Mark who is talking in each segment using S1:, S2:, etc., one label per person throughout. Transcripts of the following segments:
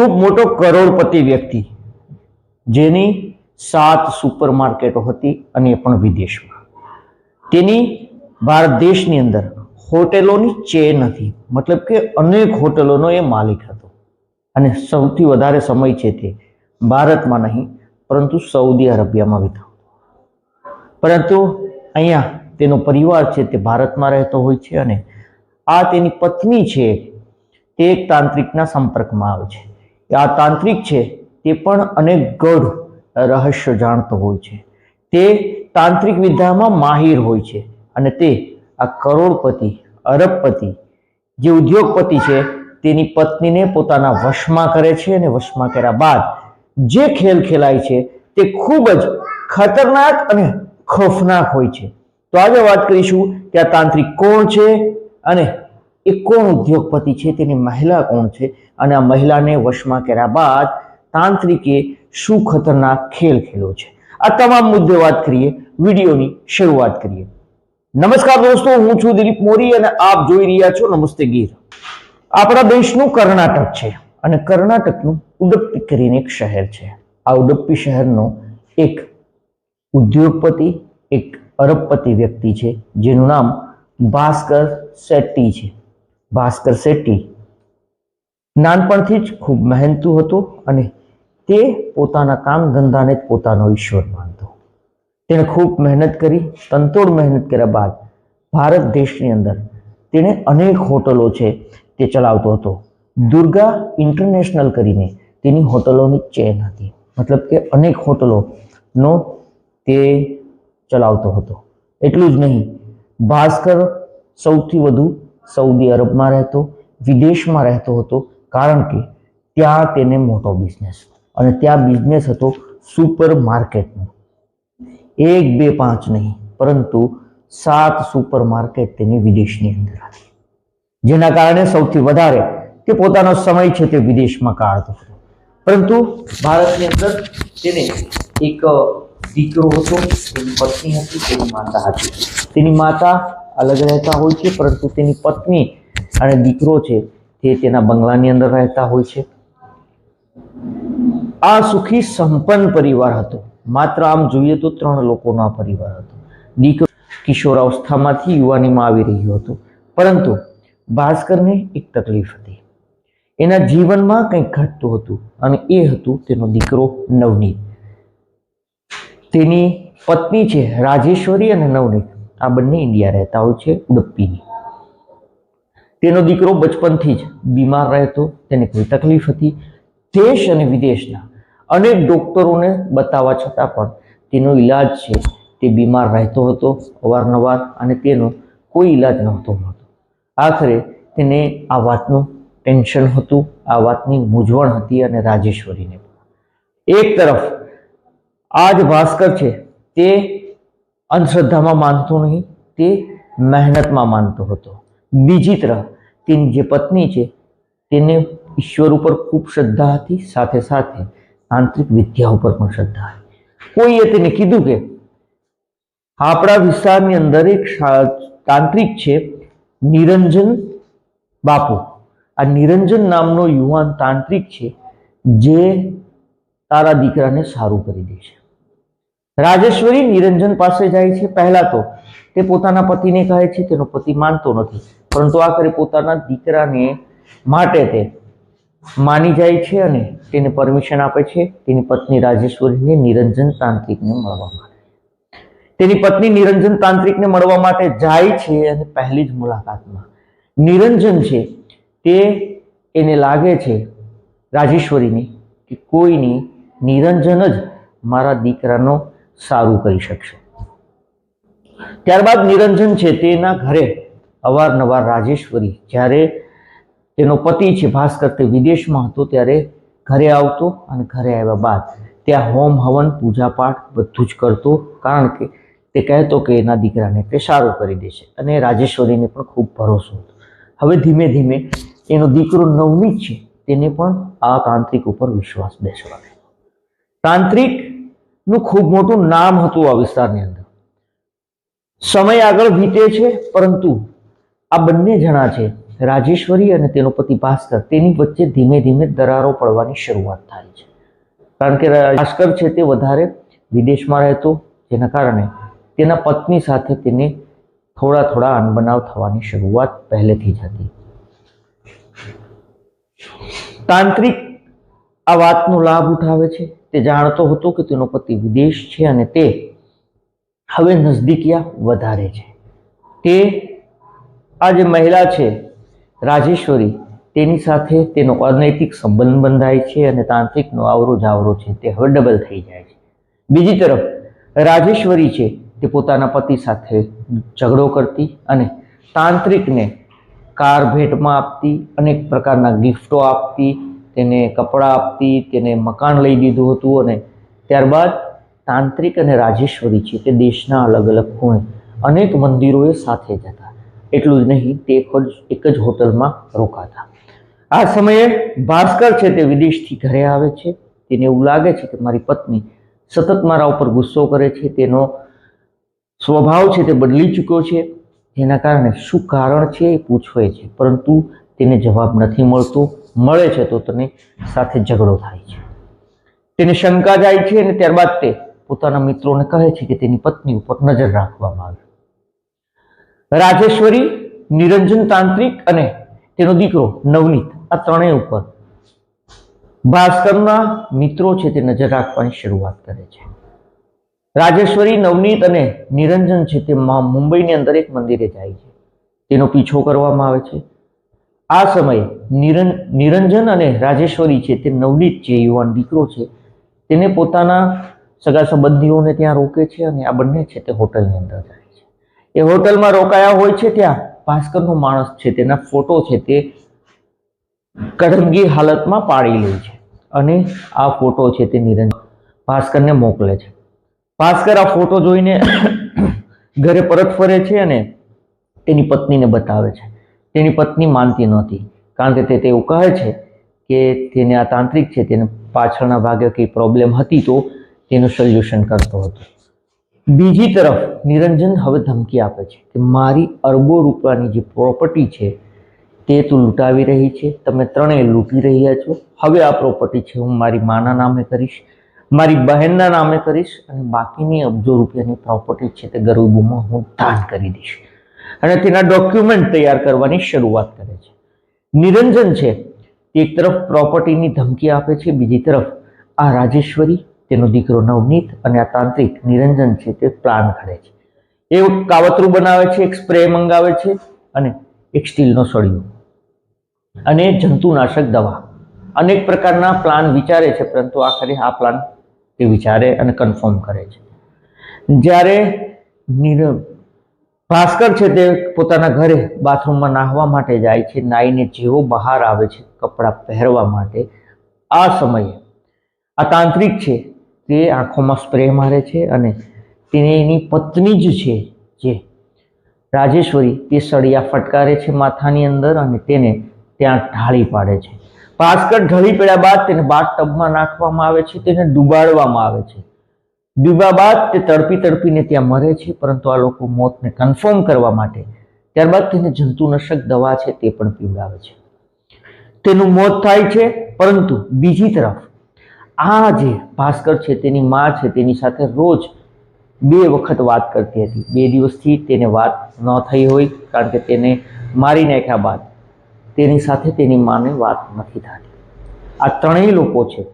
S1: ખૂબ મોટો કરોડપતિ વ્યક્તિ જેની સાત સુપર માર્કેટો હતી અને એ પણ વિદેશમાં. તેની ભારત દેશની અંદર હોટેલોની ચેન હતી. મતલબ કે અનેક હોટેલોનો એ માલિક હતો. અને સૌથી વધારે સમય છે તે ભારતમાં નહીં, પરંતુ સૌદી અરેબિયામાં વિતાવતો. પરંતુ અહીંયા તેનો પરિવાર છે તે ભારતમાં રહેતો હોય છે અને આ તેની પત્ની છે તે એક તાંત્રિકના સંપર્કમાં આવે છે. આ તાંત્રિક છે, તે પણ અનેક ગઢ રહસ્ય જાણતો હોય છે. તે તાંત્રિક વિદ્યામાં માહિર હોય છે અને તે આ કરોડપતિ, અરબપતિ જે ઉદ્યોગપતિ છે, તેની પત્નીને પોતાના વશમાં કરે છે અને વશમાં કર્યા બાદ જે ખેલ ખેલાય છે, તે ખૂબ જ ખતરનાક અને ખોફનાક હોય છે. તો આજે વાત કરીશું કે આ તાંત્રિક કોણ છે અને એ કોણ ઉદ્યોગપતિ છે? તેની મહિલા કોણ છે? અને આ મહિલાને વશમાં કર્યા બાદ તાંત્રિકે શું ખતરનાક ખેલ ખેલ્યો છે? આ તમામ મુદ્દે વાત કરીએ, વિડીયોની શરૂઆત કરીએ. નમસ્કાર દોસ્તો, હું છું દિલીપ મોરી અને આપ જોઈ રહ્યા છો નમસ્તે ગીર. આપણા દેશનું કર્ણાટક છે અને કર્ણાટકનું ઉડપ્પી કરીને એક શહેર છે. આ ઉડપ્પી શહેરનો એક ઉદ્યોગપતિ, એક અરબપતિ વ્યક્તિ છે, જેનું નામ ભાસ્કર શેટ્ટી છે. ભાસ્કર શેટ્ટી. નાનપણથી જ ખૂબ મહેનતુ હતો અને તે પોતાના કામ ધંધાને જ પોતાનો ઈશ્વર માનતો. તેણે ખૂબ મહેનત કરી તંતોડ મહેનત કર્યા બાદ ભારત દેશની અંદર તેણે અનેક હોટલો છે તે ચલાવતો હતો. દુર્ગા ઇન્ટરનેશનલ કરીને તેની હોટલોની ચેન હતી. મતલબ કે અનેક હોટલોનો તે ચલાવતો હતો. એટલું જ નહીં, ભાસ્કર સૌથી વધુ સૌદી અરબમાં રહેતો, વિદેશમાં રહેતો હતો, કારણ કે ત્યાં તેને મોટો બિઝનેસ અને ત્યાં બિઝનેસ હતો સુપર માર્કેટનો એક, બે, પાંચ નહીં, પરંતુ સાત સુપર માર્કેટ તેની વિદેશની અંદર હતી જેના કારણે સૌથી વધારે તે પોતાનો સમય છે તે વિદેશમાં કાઢતો હતો. પરંતુ ભારતની અંદર તેને એક દીકરો હતો, તેની પત્ની હતી, તેની માતા હતી. તેની માતા અલગ રહેતા હોય છે, પરંતુ તેની પત્ની અને દીકરો છે તે તેના બંગલાની અંદર રહેતા હોય છે. આ સુખી સંપન્ન પરિવાર હતો. માત્ર આમ જોઈએ તો ત્રણ લોકોનો આ પરિવાર હતો. દીકરો કિશોરાવસ્થામાંથી યુવાનીમાં આવી રહ્યો હતો. પરંતુ ભાસ્કરને એક તકલીફ હતી. એના જીવનમાં કંઈક ઘટતું હતું અને એ હતું તેનો દીકરો નવનીત. તેની પત્ની છે રાજેશ્વરી અને નવનીત. આ બંને ઇન્ડિયા રહેતા હોય છે ઉડપ્પીની તેનો દીકરો બચપનથી જ બીમાર રહેતો, તેને કોઈ તકલીફ હતી, દેશ અને વિદેશના અનેક ડોક્ટરોને બતાવવા છતાં પણ તેનો ઈલાજ છે, તે બીમાર રહેતો હતો અવારનવાર અને તેનો કોઈ ઈલાજ નહોતો મળતો. આખરે તેને આ વાતનું ટેન્શન હતું, આ વાતની મૂંઝવણ હતી અને રાજેશ્વરીને. એક તરફ આ જ ભાસ્કર છે, તે અંધશ્રદ્ધામાં માનતો નહીં, તે મહેનતમાં માનતો હતો. બીજી તરફ, તેની જે પત્ની છે, તેને ઈશ્વર ઉપર ખૂબ શ્રદ્ધા હતી, સાથે સાથે તાંત્રિક વિદ્યા ઉપર પણ શ્રદ્ધા હતી. કોઈએ તેને કીધું કે, આપણા વિસ્તારની અંદર એક તાંત્રિક છે, નિરંજન બાપુ. આ નિરંજન નામનો યુવાન તાંત્રિક છે, જે તારા દીકરાને સારું કરી દે છે રાજેશ્વરી નિરંજન પાસે જાય છે. પહેલા તો તે પોતાના પતિને કહે છે, તેનો પતિ માનતો નથી. પરંતુ આખરે પોતાના દીકરાને માટે તે માની જાય છે અને તેને પરમિશન આપે છે. તેની પત્ની રાજેશ્વરીને નિરંજન તાંત્રિકને મળવા માટે. તેની પત્ની નિરંજન તાંત્રિકને મળવા માટે જાય છે અને પહેલી જ મુલાકાતમાં નિરંજન છે તે એને લાગે છે રાજેશ્વરીને કે કોઈની નિરંજન જ મારા દીકરાનો સારું કરી શકશે. ત્યારબાદ નિરંજન છે તેના ઘરે અવારનવાર રાજેશ્વરી. જ્યારે તેનો પતિ છે ભાસ્કર તે વિદેશમાં હતો ત્યારે ઘરે આવતો અને ઘરે આવ્યા બાદ ત્યાં હોમ, હવન, પૂજાપાઠ બધું જ કરતો. કારણ કે તે કહેતો કે એના દીકરાને તે સારું કરી દેશે અને રાજેશ્વરીને પણ ખૂબ ભરોસો હતો. હવે ધીમે ધીમે એનો દીકરો નવમી છે તેને પણ આ તાંત્રિક ઉપર વિશ્વાસ બેસવા લાગ્યો તાંત્રિકનું ખૂબ મોટું નામ હતું આ વિસ્તારની અંદર. સમય આગળ વીતે છે, પરંતુ આ બંને જણા છે, રાજેશ્વરી અને તેનો પતિ ભાસ્કર, તેની વચ્ચે ધીમે ધીમે દરારો પડવાની શરૂઆત થાય છે. કારણ કે ભાસ્કર છે તે વધારે વિદેશમાં રહેતો, જેના કારણે તેના પત્ની સાથે તેને થોડા થોડા અનબનાવ થવાની શરૂઆત પહેલેથી જ હતી. તાંત્રિક આ વાતનો લાભ ઉઠાવે છે. તે જાણતો હતો કે તેનો પતિ વિદેશ છે અને તે હવે નજદીકિયા વધારે છે. તે આ જે મહિલા છે, રાજેશ્વરી, તેની સાથે તેનો અનૈતિક સંબંધ બંધાય છે અને તાંત્રિકનો આવરો જાવરો છે તે હવે ડબલ થઈ જાય છે. બીજી તરફ, રાજેશ્વરી છે તે પોતાના પતિ સાથે ઝઘડો કરતી અને તાંત્રિકને કાર ભેટમાં આપતી, અનેક પ્રકારના ગિફ્ટો આપતી તેને કપડાં આપતી, તેને મકાન લઈ દીધું હતું અને ત્યારબાદ તાંત્રિક અને રાજેશ્વરી છે તે દેશના અલગ અલગ ખૂણે અનેક મંદિરોએ સાથે જતા. એટલું જ નહીં, તે એક જ હોટલમાં રોકાતા. આ સમયે ભાસ્કર છે તે વિદેશથી ઘરે આવે છે. તેને એવું લાગે છે કે મારી પત્ની સતત મારા ઉપર ગુસ્સો કરે છે. તેનો સ્વભાવ છે તે બદલી ચૂક્યો છે. જેના કારણે શું કારણ છે એ પૂછવે છે. પરંતુ તેને જવાબ નથી મળતો. મળે છે તો તેને સાથે ઝઘડો થાય છે. તેને શંકા જાય છે અને ત્યારબાદ તે પોતાના મિત્રોને કહે છે કે તેની પત્ની ઉપર નજર રાખવામાં આવે. રાજેશ્વરી, નિરંજન તાંત્રિક અને તેનો દીકરો નવનીત આ ત્રણેય ઉપર ભાસ્કરના મિત્રો છે તે નજર રાખવાની શરૂઆત કરે છે. રાજેશ્વરી, નવનીત અને નિરંજન છે તે મુંબઈની અંદર એક મંદિરે જાય છે. તેનો પીછો કરવામાં આવે છે. આ સમયે નિરં નિરંજન અને રાજેશ્વરી છે તે નવનીત જે યુવાન દીકરો છે તેને પોતાના સગા સંબંધીઓને ત્યાં રોકે છે અને આ બંને છે તે હોટલની અંદર જાય છે. એ હોટલમાં રોકાયા હોય છે ત્યાં ભાસ્કરનો માણસ છે તેના ફોટો છે તે કડમગી હાલતમાં પાડી લે છે અને આ ફોટો છે તે નિરંજન ભાસ્કરને મોકલે છે. ભાસ્કર આ ફોટો જોઈને ઘરે પરત ફરે છે અને તેની પત્નીને બતાવે છે. તેની પત્ની માનતી નહોતી. કારણ કે તે તેવું કહે છે કે તેને આ તાંત્રિક છે, તેને પાછળના ભાગે કંઈ પ્રોબ્લેમ હતી તો તેનું સોલ્યુશન કરતો હતો. બીજી તરફ નિરંજન હવે ધમકી આપે છે કે મારી અરબો રૂપિયાની જે પ્રોપર્ટી છે તે તું લૂંટાવી રહી છે, તમે ત્રણેય લૂંટી રહ્યા છો. હવે આ પ્રોપર્ટી છે, હું મારી માના નામે કરીશ, મારી બહેનના નામે કરીશ અને બાકીની અબજો રૂપિયાની પ્રોપર્ટી છે તે ગરીબોમાં હું દાન કરી દઈશ. અને તેના ડોક્યુમેન્ટ તૈયાર કરવાની શરૂઆત કરે છે. નિરંજન છે એક તરફ પ્રોપર્ટીની ધમકી આપે છે, બીજી તરફ આ રાજેશ્વરી, તેનો દીકરો નવનીત અને આ તાંત્રિક નિરંજન છે, તે પ્લાન ઘડે છે. એ કાવતરું બનાવે છે, એક સ્પ્રે મંગાવે છે અને એક સ્ટીલનો સળિયો અને જંતુનાશક દવા. અનેક પ્રકારના પ્લાન વિચારે છે, પરંતુ આખરે આ પ્લાન તે વિચારે અને કન્ફર્મ કરે છે. જ્યારે નિર ભાસ્કર છે તે પોતાના ઘરે બાથરૂમમાં નાહવા માટે જાય છે. નાહીને જેવો બહાર આવે છે કપડાં પહેરવા માટે. આ સમયે આ તાંત્રિક છે તે આંખોમાં સ્પ્રે મારે છે અને તેને એની પત્ની જ છે જે રાજેશ્વરી તે સળિયા ફટકારે છે માથાની અંદર અને તેને ત્યાં ઢાળી પાડે છે. ભાસ્કર ઢળી પડ્યા બાદ તેને બાથ ટબમાં નાખવામાં આવે છે, તેને ડુબાડવામાં આવે છે. ડૂબ્યા બાદ તે તડપી તડપીને ત્યાં મરે છે, પરંતુ આ લોકો મોતને કન્ફર્મ કરવા માટે ત્યારબાદ તેને જંતુનાશક દવા છે તે પણ પીવડાવે છે. તેનું મોત થાય છે, પરંતુ બીજી તરફ આ જે ભાસ્કર છે, તેની મા છે, તેની સાથે રોજ બે વખત વાત કરતી હતી. બે દિવસથી તેને વાત ન થઈ હોય, કારણ કે તેને મારી નાખ્યા બાદ તેની સાથે તેની માને વાત નથી થતી. આ ત્રણેય લોકો છે.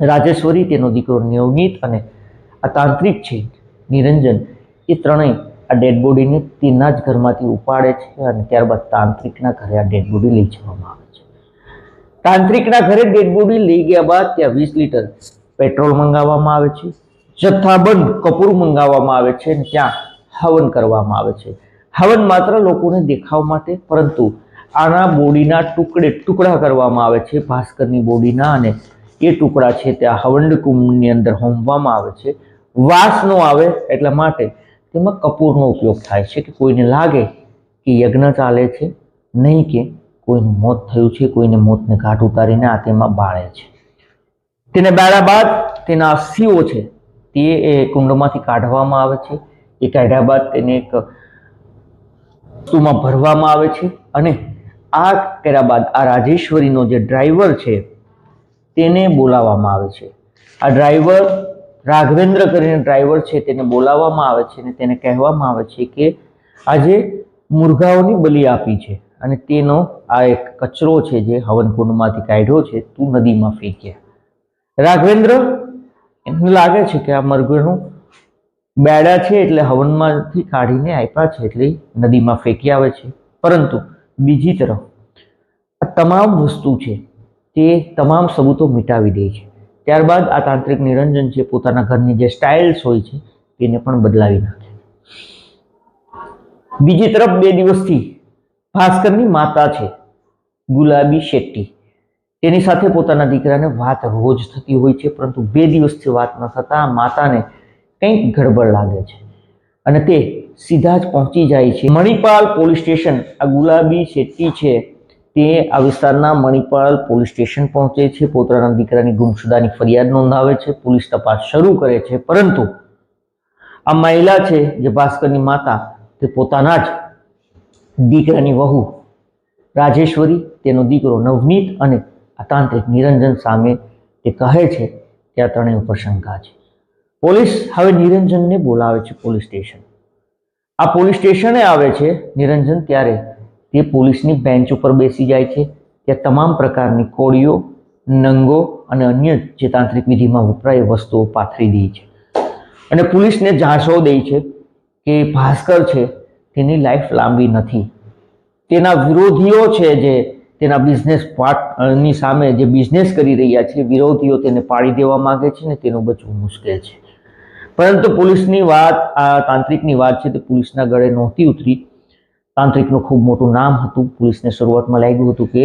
S1: રાજેશ્વરી, તેનો દીકરો નિયમિત અને આ તાંત્રિક છે, નિરંજન. એ ત્રણેય આ ડેડ બોડીને તેના જ ઘરમાંથી ઉપાડે છે અને ત્યારબાદ તાંત્રિકના ઘરે આ ડેડ બોડી લઈ જવામાં આવે છે. તાંત્રિકના ઘરે ડેડ બોડી લઈ ગયા બાદ ત્યાં વીસ લીટર પેટ્રોલ મંગાવવામાં આવે છે, જથ્થાબંધ કપૂર મંગાવવામાં આવે છે અને ત્યાં હવન કરવામાં આવે છે. હવન માત્ર લોકોને દેખાવ માટે, પરંતુ આના બોડીના ટુકડે ટુકડા કરવામાં આવે છે, ભાસ્કરની બોડીના અને એ ટુકડા છે તે આ હવંડ કુંભની અંદર હોમવામાં આવે છે. વાસ ન આવે એટલા માટે તેમાં કપૂરનો ઉપયોગ થાય છે કે કોઈને લાગે કે યજ્ઞ ચાલે છે, નહીં કે કોઈનું મોત થયું છે, કોઈને મોતને ઘાટ ઉતારીને આ તેમાં બાળે છે. તેને બાળ્યા બાદ તેના અસ્થિઓ છે, તે એ કુંડમાંથી કાઢવામાં આવે છે. એ કાઢ્યા બાદ તેને એક વસ્તુમાં ભરવામાં આવે છે અને આ કર્યા બાદ આ રાજેશ્વરીનો જે ડ્રાઈવર છે, તેને બોલાવવામાં આવે છે. આ ડ્રાઈવર રાઘવેન્દ્ર કરીને ડ્રાઈવર છે તેને બોલાવવામાં આવે છે અને તેને કહેવામાં આવે છે કે આજે મુરઘાઓની બલિ આપી છે અને તેનો આ એક કચરો છે જે હવનકુંડમાંથી કાઢ્યો છે, તું નદીમાં ફેંક્યા. રાઘવેન્દ્ર એને લાગે છે કે આ મરઘનું બેડા છે એટલે હવનમાંથી કાઢીને આપ્યા છે એટલે નદીમાં ફેંકી આવે છે. પરંતુ બીજી તરફ આ તમામ વસ્તુ છે તે તમામ સબૂતો મિટાવી દે છે. ત્યારબાદ આ તાંત્રિક નિરંજન છે, પોતાના ઘરની જે સ્ટાઇલ્સ હોય છે એને પણ બદલાવી નાખે. બીજી તરફ બે દિવસથી ભાસ્કરની માતા છે, ગુલાબી શેટ્ટી. તેની સાથે પોતાના દીકરાને વાત રોજ થતી હોય છે, પરંતુ બે દિવસથી વાત ન થતાં માતાને કંઈક ગડબડ લાગે છે. અને તે સીધા જ પહોંચી જાય છે. મણિપાલ પોલીસ સ્ટેશન આ ગુલાબી શેટ્ટી છે તે આ વિસ્તારના મણિપાલ પોલીસ સ્ટેશન પહોંચે છે. પોતાના દીકરાની ગુમસુદાની ફરિયાદ નોંધાવે છે. પોલીસ તપાસ શરૂ કરે છે. પરંતુ આ મહિલા છે જે ભાસ્કરની માતા, તે પોતાના જ દીકરાની વહુ રાજેશ્વરી, તેનો દીકરો નવનીત અને આ તાંત્રિક નિરંજન સામે તે કહે છે કે આ ત્રણેય ઉપર શંકા છે. પોલીસ હવે નિરંજનને બોલાવે છે પોલીસ સ્ટેશન. આ પોલીસ સ્ટેશને આવે છે નિરંજન ત્યારે તે પોલીસની બેન્ચ ઉપર બેસી જાય છે ત્યાં તમામ પ્રકારની કોળીઓ નંગો અને અન્ય જે તાંત્રિક વિધિમાં વપરાય વસ્તુઓ પાથરી દે છે. અને પોલીસને જાણસો દે છે કે ભાસ્કર છે, તેની લાઈફ લાંબી નથી. તેના વિરોધીઓ છે જે, તેના બિઝનેસ પાર્ટની સામે જે બિઝનેસ કરી રહ્યા છે, વિરોધીઓ તેને પાડી દેવા માંગે છે ને તેનું બચવું મુશ્કેલ છે. પરંતુ પોલીસની વાત, આ તાંત્રિકની વાત છે તે પોલીસના ગળે નહોતી ઉતરી. તાંત્રિકનું ખૂબ મોટું નામ હતું. પોલીસને શરૂઆતમાં લાગ્યું હતું કે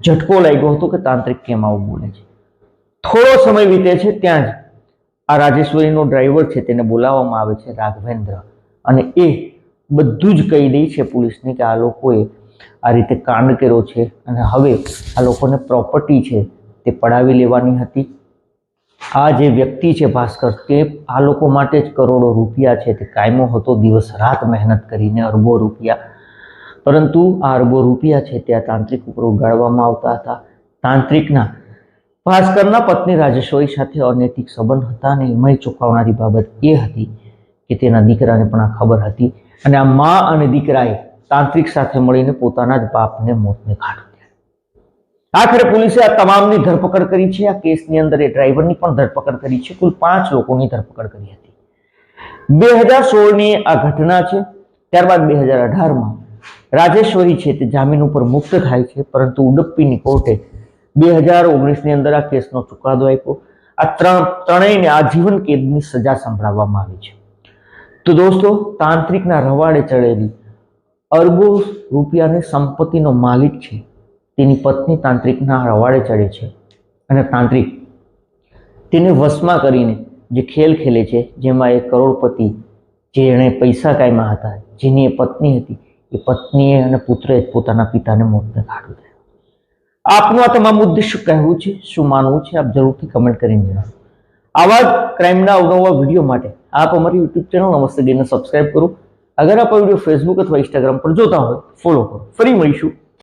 S1: ઝટકો લાગ્યો હતો કે તાંત્રિક કેમ આવું બોલે છે. થોડો સમય વીતે છે ત્યાં જ આ રાજેશ્વરીનો ડ્રાઈવર છે તેને બોલાવવામાં આવે છે રાઘવેન્દ્ર. અને એ બધું જ કહી દે છે પોલીસને કે આ લોકોએ આ રીતે કાંડ કર્યો છે અને હવે આ લોકોને પ્રોપર્ટી છે તે પડાવી લેવાની હતી. આ જે વ્યક્તિ છે ભાસ્કર તે આ લોકો માટે જ કરોડો રૂપિયા છે તે કાયમો હતો. દિવસ રાત મહેનત કરીને અરબો રૂપિયા પરંતુ આ અરબો રૂપિયા છે તે આ તાંત્રિક ઉપર ઉગાડવામાં આવતા હતા. તાંત્રિકના ભાસ્કરના પત્ની રાજેશ્વરી સાથે અનૈતિક સંબંધ હતા અને એમાંય ચોંકાવનારી બાબત એ હતી કે તેના દીકરાને પણ આ ખબર હતી અને આ મા અને દીકરાએ તાંત્રિક સાથે મળીને પોતાના જ બાપને મોતને ઘાટ આખરે પોલીસે આ તમામની ધરપકડ કરી છે. આ કેસની અંદર એ ડ્રાઈવરની પણ ધરપકડ કરી છે. કુલ પાંચ લોકોની ધરપકડ કરી હતી. બે હજાર સોળની આ ઘટના છે. ત્યારબાદ બે હજાર અઢારમાં રાજેશ્વરી છે તે જામીન ઉપર મુક્ત થાય છે, પરંતુ ઉડપ્પીની કોર્ટે બે હજાર ઓગણીસની અંદર આ કેસનો ચુકાદો આપ્યો. આ ત્રણ, ત્રણેયને આજીવન કેદની સજા સંભળાવવામાં આવી છે. તો દોસ્તો, તાંત્રિકના રવાડે ચડેલી અરબો રૂપિયાની સંપત્તિનો માલિક છે. તેની પત્ની તાંત્રિકના રવાડે ચડે છે. અને તાંત્રિક તેને વશમાં કરીને જે ખેલ ખેલે છે, જેમાં એ કરોડપતિ જેણે પૈસા કાયમાં હતા, જેની એ પત્ની હતી એ પત્નીએ અને પુત્રએ જ પોતાના પિતાને મોતને ઘાટ ઉતાર્યો આપનું આ તમામ ઉદ્દેશ કહેવું છે, શું માનવું છે, આપ જરૂરથી કમેન્ટ કરીને જણાવો. આવા જ ક્રાઇમના અવનવા વીડિયો માટે આપ અમારી યુટ્યુબ ચેનલ નમસ્તે ડેને સબસ્ક્રાઇબ કરો. અગર આપ વીડિયો ફેસબુક અથવા ઇન્સ્ટાગ્રામ પર જોતા હોય ફોલો કરો. ફરી મળીશું.